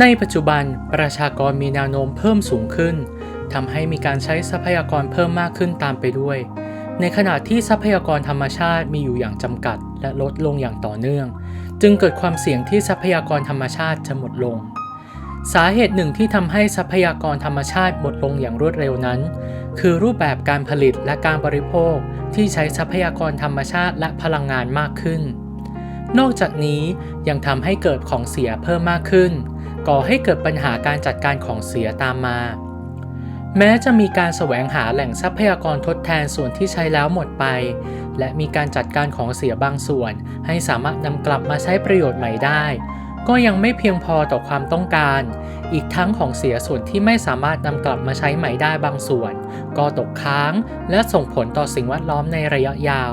ในปัจจุบันประชากรมีแนวโน้มเพิ่มสูงขึ้นทำให้มีการใช้ทรัพยากรเพิ่มมากขึ้นตามไปด้วย ในขณะที่ทรัพยากรธรรมชาติมีอยู่อย่างจำกัด และลดลงอย่างต่อเนื่อง จึงเกิดความเสี่ยงที่ทรัพยากรธรรมชาติจะหมดลง สาเหตุหนึ่งที่ทำให้ทรัพยากรธรรมชาติหมดลงอย่างรวดเร็วนั้น คือรูปแบบการผลิตและการบริโภคที่ใช้ทรัพยากรธรรมชาติและพลังงานมากขึ้น นอกจากนี้ยังทำให้เกิดของเสียเพิ่มมากขึ้น ก่อให้เกิดปัญหาการจัดการของเสียตามมา แม้จะมีการแสวงหาแหล่งทรัพยากรทดแทนส่วนที่ใช้แล้วหมดไป และมีการจัดการของเสียบางส่วน ให้สามารถนำกลับมาใช้ประโยชน์ใหม่ได้ ก็ยังไม่เพียงพอต่อความต้องการ อีกทั้งของเสียส่วนที่ไม่สามารถนำกลับมาใช้ใหม่ได้บางส่วน ก็ตกค้างและส่งผลต่อสิ่งแวดล้อมในระยะยาว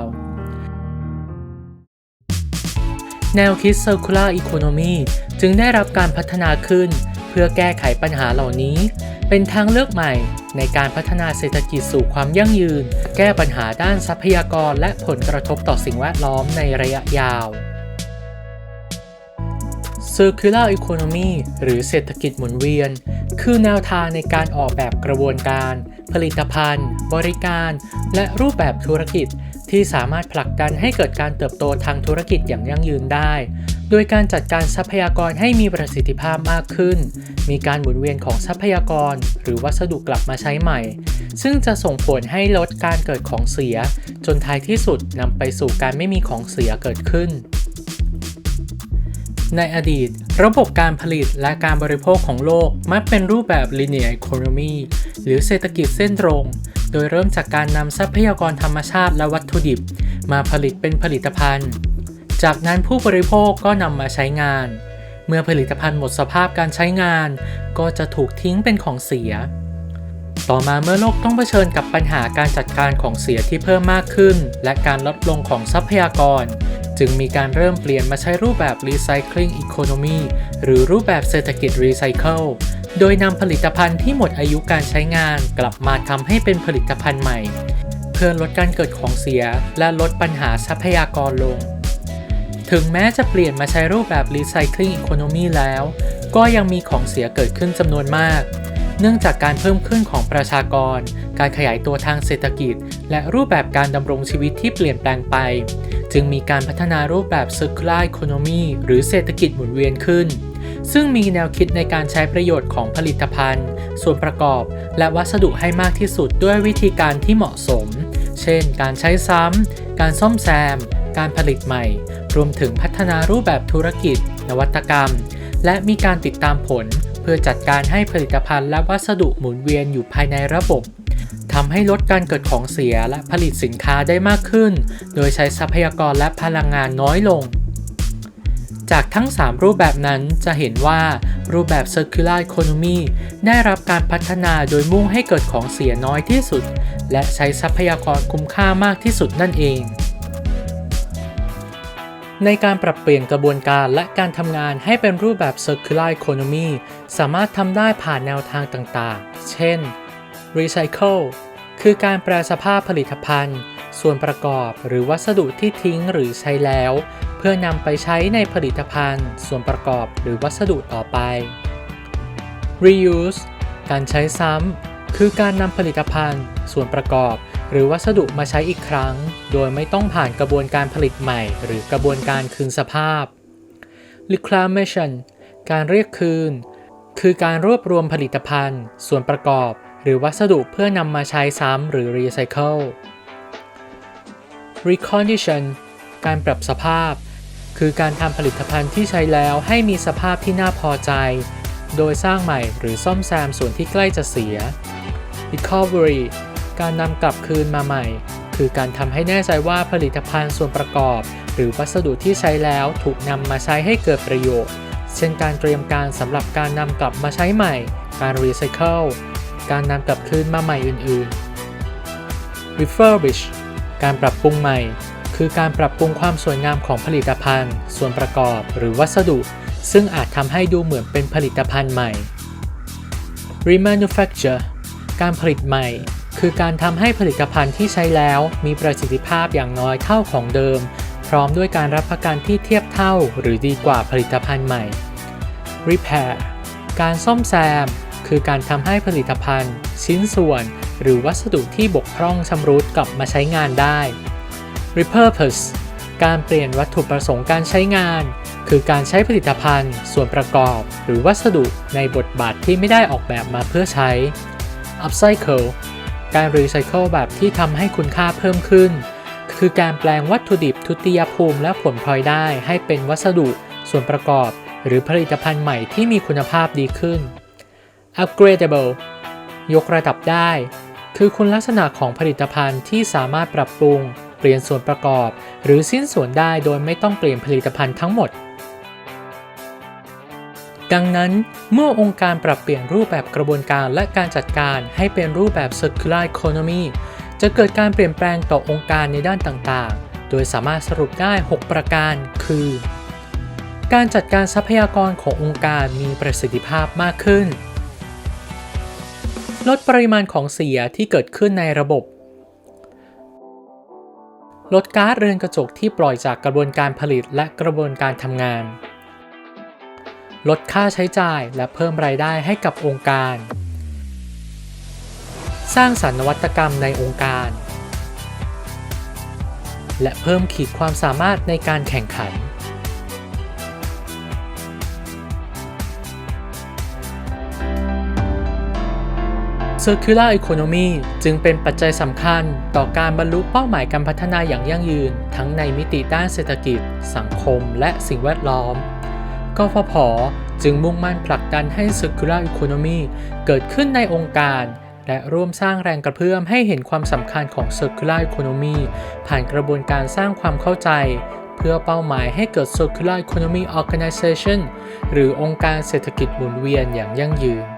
แนวคิด Circular Economy จึงได้รับการพัฒนาขึ้น เพื่อแก้ไขปัญหาเหล่านี้ เป็นทางเลือกใหม่ในการพัฒนาเศรษฐกิจสู่ความยั่งยืน แก้ปัญหาด้านทรัพยากรและผลกระทบต่อสิ่งแวดล้อมในระยะยาว Circular Economy หรือเศรษฐกิจหมุนเวียน คือแนวทางในการออกแบบกระบวนการ ผลิตภัณฑ์ บริการ และรูปแบบธุรกิจ ที่สามารถผลักดันให้เกิดการเติบโตทางธุรกิจอย่างยั่งยืนได้ โดยการจัดการทรัพยากรให้มีประสิทธิภาพมากขึ้น มีการหมุนเวียนของทรัพยากร หรือวัสดุกลับมาใช้ใหม่ ซึ่งจะส่งผลให้ลดการเกิดของเสีย จนท้ายที่สุดนำไปสู่การไม่มีของเสียเกิดขึ้น ในอดีต ระบบการผลิตและการบริโภคของโลก มักเป็นรูปแบบ linear economy หรือเศรษฐกิจเส้นตรง โดยเริ่มจากการนำทรัพยากรธรรมชาติและวัตถุดิบ มาผลิตเป็นผลิตภัณฑ์ จากนั้นผู้บริโภคก็นำมาใช้งาน เมื่อผลิตภัณฑ์หมดสภาพการใช้งาน ก็จะถูกทิ้งเป็นของเสีย ต่อมาเมื่อโลกต้องเผชิญกับปัญหาการจัดการของเสียที่เพิ่มมากขึ้น และการลดลงของทรัพยากร จึงมีการเริ่มเปลี่ยนมาใช้รูปแบบ Recycling Economy หรือรูปแบบเศรษฐกิจรีไซเคิลโดยนำผลิตภัณฑ์ที่หมดอายุการใช้งานกลับมาทำให้เป็นผลิตภัณฑ์ใหม่ เพื่อลดการเกิดของเสีย และลดปัญหาทรัพยากรลง ถึงแม้จะเปลี่ยนมาใช้รูปแบบ Recycling Economy แล้ว ก็ยังมีของเสียเกิดขึ้นจำนวนมาก เนื่องจากการเพิ่มขึ้นของประชากร การขยายตัวทางเศรษฐกิจ และรูปแบบการดำรงชีวิตที่เปลี่ยนแปลงไป จึงมีการพัฒนารูปแบบ Circular Economy หรือเศรษฐกิจหมุนเวียนขึ้น ซึ่งมีแนวคิดในการใช้ประโยชน์ของผลิตภัณฑ์ ส่วนประกอบ และวัสดุให้มากที่สุดด้วยวิธีการที่เหมาะสม เช่น การใช้ซ้ำ การซ่อมแซม การผลิตใหม่ รวมถึงพัฒนารูปแบบธุรกิจ นวัตกรรม และมีการติดตามผล พื่อจัดการให้ผลิตภัณฑ์และวัสดุหมุนเวียนอยู่ภายในระบบทำให้ลดการเกิดของเสียและผลิตสินค้าได้มากขึ้น โดยใช้ทรัพยากรและพลังงานน้อยลง จากทั้ง 3 รูปแบบนั้นจะเห็นว่ารูปแบบ Circular Economy ได้รับการพัฒนาโดยมุ่งให้เกิดของเสียน้อยที่สุด และใช้ทรัพยากรคุ้มค่ามากที่สุดนั่นเอง ในการปรับเปลี่ยนกระบวนการและการทำงานให้เป็นรูปแบบ Circular Economy สามารถทำได้ผ่านแนวทางต่างๆ เช่น Recycle คือการแปลสภาพผลิตภัณฑ์ ส่วนประกอบหรือวัสดุที่ทิ้งหรือใช้แล้ว เพื่อนำไปใช้ในผลิตภัณฑ์ ส่วนประกอบหรือวัสดุต่อไป Reuse การใช้ซ้ำคือการนำผลิตภัณฑ์ ส่วนประกอบ หรือวัสดุมาใช้อีกครั้ง โดยไม่ต้องผ่านกระบวนการผลิตใหม่ หรือกระบวนการคืนสภาพ Reclamation การเรียกคืน คือการรวบรวมผลิตภัณฑ์ ส่วนประกอบ หรือวัสดุเพื่อนำมาใช้ซ้ำหรือ Recycle Recondition การปรับสภาพ คือการทำผลิตภัณฑ์ที่ใช้แล้วให้มีสภาพที่น่าพอใจ โดยสร้างใหม่หรือซ่อมแซมส่วนที่ใกล้จะเสีย Recovery การนำกลับคืนมาใหม่ คือการทำให้แน่ใจว่าผลิตภัณฑ์ส่วนประกอบ หรือวัสดุที่ใช้แล้วถูกนำมาใช้ให้เกิดประโยชน์ เช่นการเตรียมการสำหรับการนำกลับมาใช้ใหม่ การรีไซเคิล การนำกลับคืนมาใหม่อื่นๆ Refurbish การปรับปรุงใหม่ คือการปรับปรุงความสวยงามของผลิตภัณฑ์ ส่วนประกอบ หรือวัสดุ ซึ่งอาจทำให้ดูเหมือนเป็นผลิตภัณฑ์ใหม่ Remanufacture การผลิตใหม่ คือการทำให้ผลิตภัณฑ์ที่ใช้แล้วมีประสิทธิภาพอย่างน้อยเท่าของเดิม พร้อมด้วยการรับประกันที่เทียบเท่าหรือดีกว่าผลิตภัณฑ์ใหม่ Repair การซ่อมแซม คือการทำให้ผลิตภัณฑ์ ชิ้นส่วน หรือวัสดุที่บกพร่องชำรุดกลับมาใช้งานได้ repurpose การเปลี่ยนวัตถุประสงค์การใช้งาน คือการใช้ผลิตภัณฑ์ ส่วนประกอบ หรือวัสดุในบทบาทที่ไม่ได้ออกแบบมาเพื่อใช้ upcycle การรีไซเคิลแบบที่ทำให้คุณค่าเพิ่มขึ้น คือการแปลงวัตถุดิบทุติยภูมิและผลพลอยได้ให้เป็นวัสดุ ส่วนประกอบ หรือผลิตภัณฑ์ใหม่ที่มีคุณภาพดีขึ้น upgradable ยกระดับได้ คือคุณลักษณะของผลิตภัณฑ์ที่สามารถปรับปรุง เปลี่ยนส่วนประกอบ หรือสิ้นส่วนได้โดยไม่ต้องเปลี่ยนผลิตภัณฑ์ทั้งหมด ดังนั้นเมื่อองค์การปรับเปลี่ยนรูปแบบกระบวนการและการจัดการให้เป็นรูปแบบ circular economy จะเกิดการเปลี่ยนแปลงต่อองค์การในด้านต่างๆ โดยสามารถสรุปได้ 6 ประการ คือ การจัดการทรัพยากรขององค์การมีประสิทธิภาพมากขึ้น ลดปริมาณของเสียที่เกิดขึ้นในระบบ ลดก๊าซเรือนกระจกที่ปล่อยจากกระบวนการผลิตและกระบวนการทำงาน ลดค่าใช้จ่ายและเพิ่มรายได้ให้กับองค์การ สร้างสรรค์นวัตกรรมในองค์การ และเพิ่มขีดความสามารถในการแข่งขันเซอร์คิ Circular Economy จึงเป็นปัจจัยสำคัญต่อการบรรลุเป้าหมายการพัฒนาอย่างยั่งยืน ทั้งในมิติด้านเศรษฐกิจ สังคม และสิ่งแวดล้อม กฟผ จึงมุ่งมั่นผลักดันให้ Circular Economy เกิดขึ้นในองค์การ และร่วมสร้างแรงกระเพื่อมให้เห็นความสำคัญของ Circular Economy ผ่านกระบวนการสร้างความเข้าใจ เพื่อเป้าหมายให้เกิด Circular Economy Organization หรือองค์การเศรษฐกิจหมุนเวียนอย่างยั่งยืน